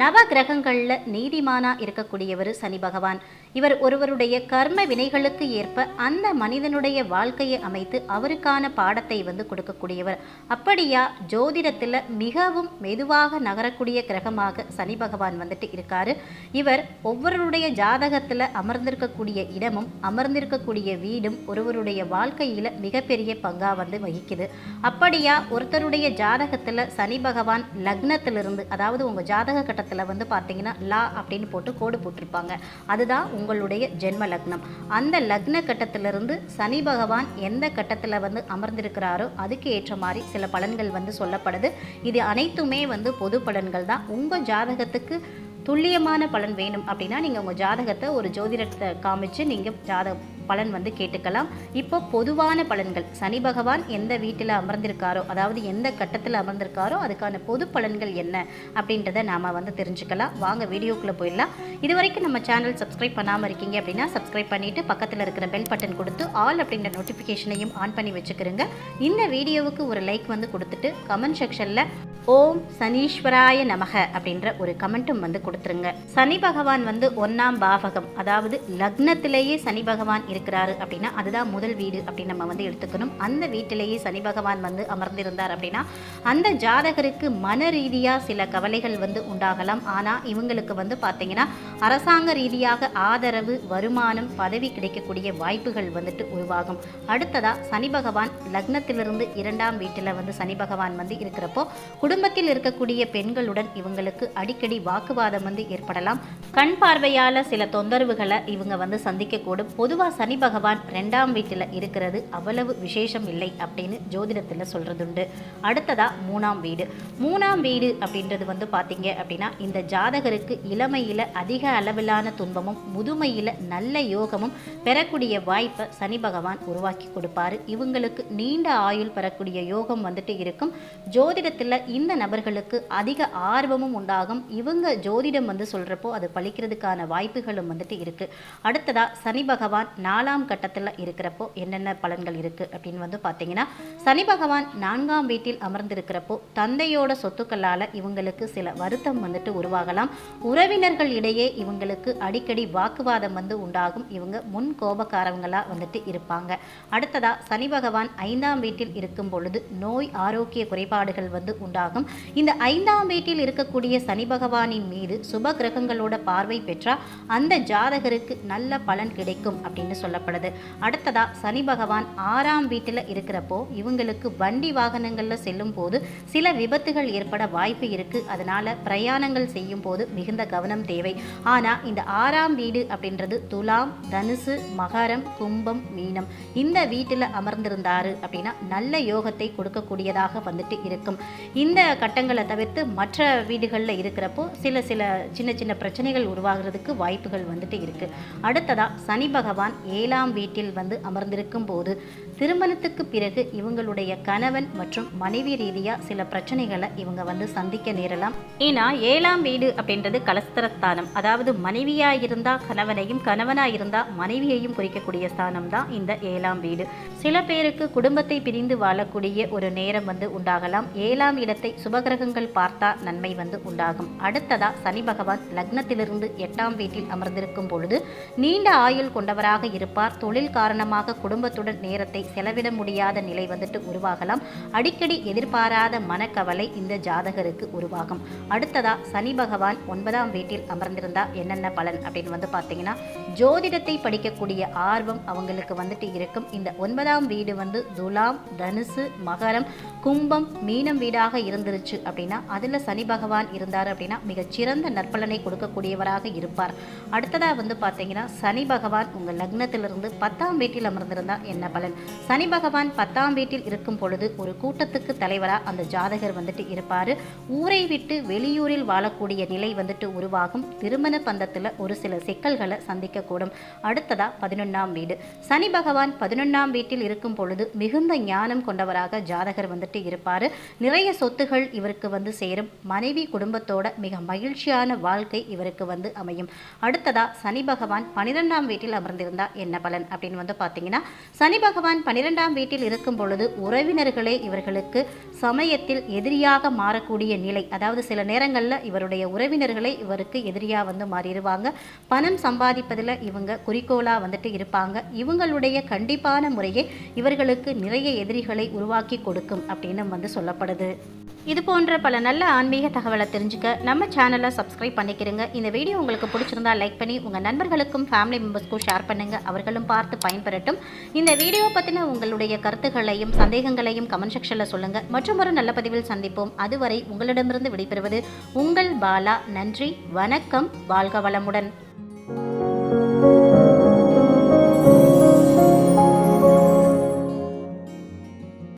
நவ கிரகங்களில் நீதிமானா இருக்கக்கூடியவர் சனி பகவான். இவர் ஒருவருடைய கர்ம வினைகளுக்கு ஏற்ப அந்த மனிதனுடைய வாழ்க்கையை அமைத்து அவருக்கான பாடத்தை வந்து கொடுக்கக்கூடியவர். அப்படியா ஜோதிடத்தில் மிகவும் மெதுவாக நகரக்கூடிய கிரகமாக சனி பகவான் வந்துட்டு இருக்காரு. இவர் ஒவ்வொருடைய ஜாதகத்தில் அமர்ந்திருக்கக்கூடிய இடமும் அமர்ந்திருக்கக்கூடிய வீடும் ஒருவருடைய வாழ்க்கையில் மிகப்பெரிய பங்காக வந்து வகிக்குது. அப்படியா ஒருத்தருடைய ஜாதகத்தில் சனி பகவான் லக்னத்திலிருந்து அதாவது உங்கள் ஜாதக கட்டத்தில் வந்து பார்த்தீங்கன்னா லா அப்படின்னு போட்டு கோடு போட்டிருப்பாங்க. அதுதான் உங்களுடைய ஜென்ம லக்னம். அந்த லக்ன கட்டத்திலிருந்து சனி பகவான் எந்த கட்டத்தில் வந்து அமர்ந்திருக்கிறாரோ அதுக்கு ஏற்ற மாதிரி சில பலன்கள் வந்து சொல்லப்படுது. இது அனைத்துமே வந்து பொது பலன்கள் தான். உங்கள் ஜாதகத்துக்கு துல்லியமான பலன் வேணும் அப்படின்னா நீங்கள் உங்கள் ஜாதகத்தை ஒரு ஜோதிடத்தை காமிச்சு நீங்கள் ஜாதக பலன் வந்து கேட்டுக்கலாம். இப்போ பொதுவான பலன்கள். சனி பகவான் எந்த வீட்டில் அமர்ந்திருக்காரோ அதாவது எந்த கட்டத்தில் அமர்ந்திருக்காரோ அதுக்கான பொது பலன்கள் என்ன அப்படின்றத நாம் வந்து தெரிஞ்சுக்கலாம். வாங்க வீடியோக்குள்ளே போயிடலாம். இது வரைக்கும் நம்ம சேனல் சப்ஸ்கிரைப் பண்ணாமல் இருக்கீங்க அப்படின்னா சப்ஸ்கிரைப் பண்ணிவிட்டு பக்கத்தில் இருக்கிற பெல் பட்டன் கொடுத்து ஆல் அப்படின்ற நோட்டிஃபிகேஷனையும் ஆன் பண்ணி வச்சுக்கிறோங்க இந்த வீடியோவுக்கு ஒரு லைக் வந்து கொடுத்துட்டு கமெண்ட் செக்ஷனில் ஓம் சனீஸ்வராய நமக அப்படின்ற ஒரு கமெண்ட்டும் வந்து கொடுத்துருங்க. சனி பகவான் வந்து ஒன்னாம் பாவகம் அதாவது லக்னத்திலேயே சனி பகவான் இருக்கிறாரு அப்படின்னா அதுதான் முதல் வீடு அப்படின்னு நம்ம வந்து எடுத்துக்கணும். அந்த வீட்டிலேயே சனி பகவான் வந்து அமர்ந்திருந்தார் அப்படின்னா அந்த ஜாதகருக்கு மன ரீதியாக சில கவலைகள் வந்து உண்டாகலாம். ஆனால் இவங்களுக்கு வந்து பார்த்தீங்கன்னா அரசாங்க ரீதியாக ஆதரவு வருமானம் பதவி கிடைக்கக்கூடிய வாய்ப்புகள் வந்துட்டு உருவாகும். அடுத்ததாக சனி பகவான் லக்னத்திலிருந்து இரண்டாம் வீட்டில் வந்து சனி பகவான் வந்து இருக்கிறப்போ குடும்பத்தில் இருக்கக்கூடிய பெண்களுடன் இவங்களுக்கு அடிக்கடி வாக்குவாதம் வந்து ஏற்படலாம். கண் பார்வையால் சில தொந்தரவுகளை இவங்க வந்து சந்திக்கக்கூடும். பொதுவாக சனி பகவான் ரெண்டாம் வீட்டில் இருக்கிறது அவ்வளவு விசேஷம் இல்லை அப்படின்னு ஜோதிடத்தில் சொல்கிறதுண்டு அடுத்ததாக மூணாம் வீடு. மூணாம் வீடு அப்படின்றது வந்து பார்த்தீங்க அப்படின்னா இந்த ஜாதகருக்கு இளமையில் அதிக அளவிலான துன்பமும் முதுமையில் நல்ல யோகமும் பெறக்கூடிய வாய்ப்பை சனி பகவான் உருவாக்கி கொடுப்பாரு. இவங்களுக்கு நீண்ட ஆயுள் பெறக்கூடிய யோகம் வந்துட்டு இருக்கும். ஜோதிடத்தில் இந்த நபர்களுக்கு அதிக ஆர்வமும் உண்டாகும். இவங்க ஜோதிடம் வந்து சொல்கிறப்போ அது பழிக்கிறதுக்கான வாய்ப்புகளும் வந்துட்டு இருக்குது அடுத்ததாக சனி பகவான் நாலாம் கட்டத்தில் இருக்கிறப்போ என்னென்ன பலன்கள் இருக்குது அப்படின்னு வந்து பார்த்தீங்கன்னா சனி பகவான் நான்காம் வீட்டில் அமர்ந்திருக்கிறப்போ தந்தையோட சொத்துக்களால் இவங்களுக்கு சில வருத்தம் வந்துட்டு உருவாகலாம். உறவினர்கள் இடையே இவங்களுக்கு அடிக்கடி வாக்குவாதம் வந்து உண்டாகும். இவங்க முன் கோபக்காரவங்களாக வந்துட்டு இருப்பாங்க. அடுத்ததா சனி பகவான் ஐந்தாம் வீட்டில் இருக்கும் பொழுது நோய் ஆரோக்கிய குறைபாடுகள் வந்து உண்டாகும். இந்த ஐந்தாம் வீட்டில் இருக்கக்கூடிய சனி பகவானின் மீது சுப கிரகங்களோட பார்வை பெற்றால் அந்த ஜாதகருக்கு நல்ல பலன் கிடைக்கும் அப்படின்னு சொல்லப்படுது. அடுத்ததா சனி பகவான் ஆறாம் வீட்டில் இருக்கிறப்போ இவங்களுக்கு வண்டி வாகனங்களில் செல்லும் போது சில விபத்துகள் ஏற்பட வாய்ப்பு இருக்கு. அதனால பிரயாணங்கள் செய்யும் போது மிகுந்த கவனம் தேவை. ஆனால் இந்த ஆறாம் வீடு அப்படின்றது துலாம் தனுசு மகரம் கும்பம் மீனம். இந்த வீட்டில் அமர்ந்திருந்தாரு அப்படின்னா நல்ல யோகத்தை கொடுக்கக்கூடியதாக வந்துட்டு இருக்கும். இந்த கட்டங்களை தவிர்த்து மற்ற வீடுகளில் இருக்கிறப்போ சில சில சின்ன சின்ன பிரச்சனைகள் உருவாகிறதுக்கு வாய்ப்புகள் வந்துட்டு இருக்கு. அடுத்ததா சனி பகவான் ஏழாம் வீட்டில் வந்து அமர்ந்திருக்கும் போது திருமணத்துக்கு பிறகு இவங்களுடைய கணவன் மற்றும் மனைவி ரீதியாக சில பிரச்சனைகளை இவங்க வந்து சந்திக்க நேரலாம். ஏன்னா ஏழாம் வீடு அப்படின்றது கலஸ்தரஸ்தானம். அதாவது மனைவியா இருந்தா கணவனையும் கணவனா இருந்தா மனைவியையும் குறிக்கக்கூடிய ஸ்தானம் தான் இந்த ஏழாம் வீடு. சில பேருக்கு குடும்பத்தை பிரிந்து வாழக்கூடிய ஒரு நேரம் வந்து உண்டாகலாம். ஏழாம் இடத்தை சுபகிரகங்கள் பார்த்தா நன்மை வந்து உண்டாகும். அடுத்ததா சனி பகவான் லக்னத்திலிருந்து எட்டாம் வீட்டில் அமர்ந்திருக்கும் பொழுது நீண்ட ஆயுள் கொண்டவராக இருப்பார். தொழில் காரணமாக குடும்பத்துடன் நேரத்தை செலவிட முடியாத நிலை வந்துட்டு உருவாகலாம். அடிக்கடி எதிர்பாராத மனக்கவலை இந்த ஜாதகருக்கு உருவாகும். அடுத்ததா சனி பகவான் ஒன்பதாம் வீட்டில் அமர்ந்திருந்தா என்னென்ன பலன் அப்படின்னு வந்து பார்த்தீங்கன்னா ஜோதிடத்தை படிக்கக்கூடிய ஆர்வம் அவங்களுக்கு வந்துட்டு இருக்கும். இந்த ஒன்பதாம் வீடு வந்து துலாம் தனுசு மகரம் கும்பம் மீனம் வீடாக இருந்துருச்சு அப்படின்னா அதில் சனி பகவான் இருந்தார் அப்படின்னா மிகச்சிறந்த நற்பலனை கொடுக்கக்கூடியவராக இருப்பார். அடுத்ததாக வந்து பார்த்தீங்கன்னா சனி பகவான் உங்கள் லக்னத்திலிருந்து பத்தாம் வீட்டில் அமர்ந்திருந்தா என்ன பலன்? சனி பகவான் பத்தாம் வீட்டில் இருக்கும் பொழுது ஒரு கூட்டத்துக்கு தலைவராக அந்த ஜாதகர் வந்துட்டு இருப்பார். ஊரை விட்டு வெளியூரில் வாழக்கூடிய நிலை வந்துட்டு உருவாகும். திருமண பந்தத்தில் ஒரு சில சிக்கல்களை சந்திக்கக்கூடும். அடுத்ததா பதினொன்றாம் வீடு. சனி பகவான் பதினொன்றாம் வீட்டில் இருக்கும் பொழுது மிகுந்த ஞானம் கொண்டவராக ஜாதகர் வந்துட்டு இருப்பார். நிறைய சொத்துகள் இவருக்கு வந்து சேரும். மனைவி குடும்பத்தோட மிக மகிழ்ச்சியான வாழ்க்கை இவருக்கு வந்து அமையும். அடுத்ததா சனி பகவான் பனிரெண்டாம் வீட்டில் அமர்ந்திருந்தா என்ன பலன் அப்படின்னு வந்து பார்த்தீங்கன்னா சனி பகவான் பன்னிரெண்டாம் வீட்டில் இருக்கும் பொழுது உறவினர்களே இவர்களுக்கு சமயத்தில் எதிரியாக மாறக்கூடிய நிலை. அதாவது சில நேரங்களில் இவருடைய உறவினர்களே இவருக்கு எதிரியாக வந்து மாறிடுவாங்க. பணம் சம்பாதிப்பதில் இவங்க குறிக்கோளாக வந்துட்டு இருப்பாங்க. இவங்களுடைய கண்டிப்பான முறையே இவர்களுக்கு நிறைய எதிரிகளை உருவாக்கி கொடுக்கும் அப்படின்னு வந்து சொல்லப்படுது. இது போன்ற பல நல்ல ஆன்மீக தகவலை தெரிஞ்சுக்க நம்ம சேனலை சப்ஸ்கிரைப் பண்ணிக்கிறங்க இந்த வீடியோ உங்களுக்கு பிடிச்சிருந்தா லைக் பண்ணி உங்கள் நண்பர்களுக்கும் ஃபேமிலி மெம்பர்ஸ்க்கும் ஷேர் பண்ணுங்கள் அவர்களும் பார்த்து பயன்பெறட்டும். இந்த வீடியோ பற்றின உங்களுடைய கருத்துக்களையும் சந்தேகங்களையும் கமெண்ட் செக்ஷனில் சொல்லுங்கள் மற்றும் ஒரு நல்ல பதிவில் சந்திப்போம். அதுவரை உங்களிடமிருந்து விடைபெறுவது உங்கள் பாலா. நன்றி வணக்கம். வாழ்க வளமுடன்.